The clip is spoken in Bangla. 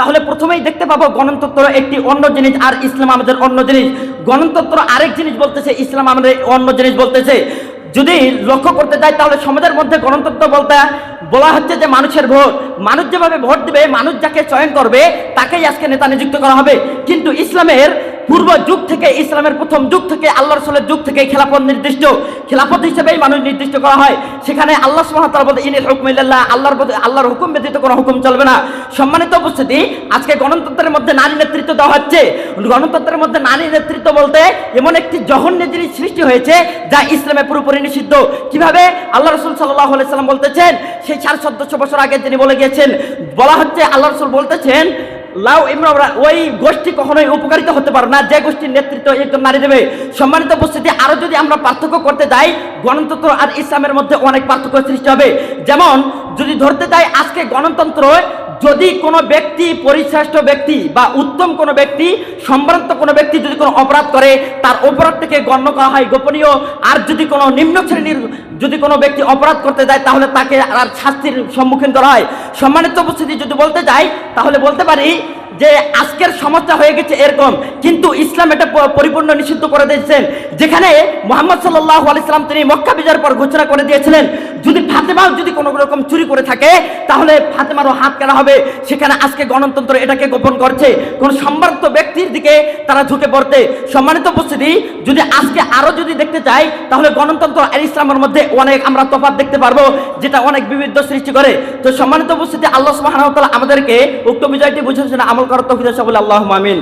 তাহলে প্রথমেই দেখতে পাবো গণতন্ত্র একটি অন্য জিনিস আর ইসলাম আমাদের অন্য জিনিস। গণতন্ত্র আরেক জিনিস বলতেছে, ইসলাম আমাদের অন্য জিনিস বলতেছে। যদি লক্ষ্য করতে যাই, তাহলে সমাজের মধ্যে গণতন্ত্র বলতে বলা হচ্ছে যে মানুষের ভোট। মানুষ যেভাবে ভোট দেবে, মানুষ যাকে চয়ন করবে, তাকেই আজকে নেতা নিযুক্ত করা হবে। কিন্তু ইসলামের পূর্ব যুগ থেকে ইসলামের প্রথম যুগ থেকে আল্লাহ রসুলের যুগ থেকে খেলাফত নির্দিষ্ট। খেলাফত হিসেবেই মানুষ নির্দিষ্ট করা হয়। সেখানে আল্লাহ সুবহানাহু বলতে ইনিল হুকম ইল্লাল্লাহ, আল্লাহর আল্লাহর হুকুম ব্যতীত কোনো হুকুম চলবে না। সম্মানিত উপস্থিতি, আজকে গণতন্ত্রের মধ্যে নারী নেতৃত্ব দেওয়া হচ্ছে। গণতন্ত্রের মধ্যে নারী নেতৃত্ব বলতে এমন একটি জঘন্য জিনিস সৃষ্টি হয়েছে, যা ইসলামে পুরোপুরি নিষিদ্ধ। কীভাবে? আল্লাহ রসুল সাল্লাহ সাল্লাম বলতেছেন, সেই চার চোদ্দশো বছর আগে তিনি বলে গিয়েছেন, বলা হচ্ছে আল্লাহ রসুল বলতেছেন লাউ ইমরান ওই গোষ্ঠী কখনোই উপকারিত হতে পারে না। যে গোষ্ঠীর নেতৃত্ব একজন নারী দেবে, সম্মানিত উপস্থিতি আরও যদি আমরা পার্থক্য করতে যাই, গণতন্ত্র আর ইসলামের মধ্যে অনেক পার্থক্য সৃষ্টি হবে। যেমন, যদি ধরতে যাই, আজকে গণতন্ত্র যদি কোনো ব্যক্তি পরিশ্রেষ্ঠ ব্যক্তি বা উত্তম কোনো ব্যক্তি, সম্ভ্রান্ত কোনো ব্যক্তি যদি কোনো অপরাধ করে, তার অপরাধটাকে গণ্য করা হয় গোপনীয়। আর যদি কোনো নিম্ন শ্রেণির যদি কোনো ব্যক্তি অপরাধ করতে যায়, তাহলে তাকে আর শাস্তির সম্মুখীন করা হয়। সম্মানিত উপস্থিতি যদি বলতে যাই, তাহলে বলতে পারি যে আজকের সমাজটা হয়ে গেছে এরকম, কিন্তু ইসলাম এটা পরিপূর্ণ নিষিদ্ধ করে দিয়েছেন। যেখানে মোহাম্মদ সাল্লাহ আলাইসালাম তিনি মক্কা বিজয়ের পর ঘোষণা করে দিয়েছিলেন, যদি ফাতেমাও যদি কোনো রকম চুরি করে থাকে, তাহলে ফাতেমারও হাত কেনা হবে। সেখানে আজকে গণতন্ত্র এটাকে গোপন করছে। কোন সম্ভ্রান্ত ব্যক্তির দিকে তারা ঝুঁকে পড়তে। সম্মানিত উপস্থিতি, যদি আজকে আরও যদি দেখতে চাই, তাহলে গণতন্ত্র আর ইসলামের মধ্যে অনেক আমরা তফাৎ দেখতে পারব, যেটা অনেক বিবিধ সৃষ্টি করে। তো সম্মানিত উপস্থিতি, আল্লাহ সুবহানাহু আমাদেরকে উক্ত বিজয়টি বুঝেছেন আমল করার তৌফিক সকলে বলে মামিন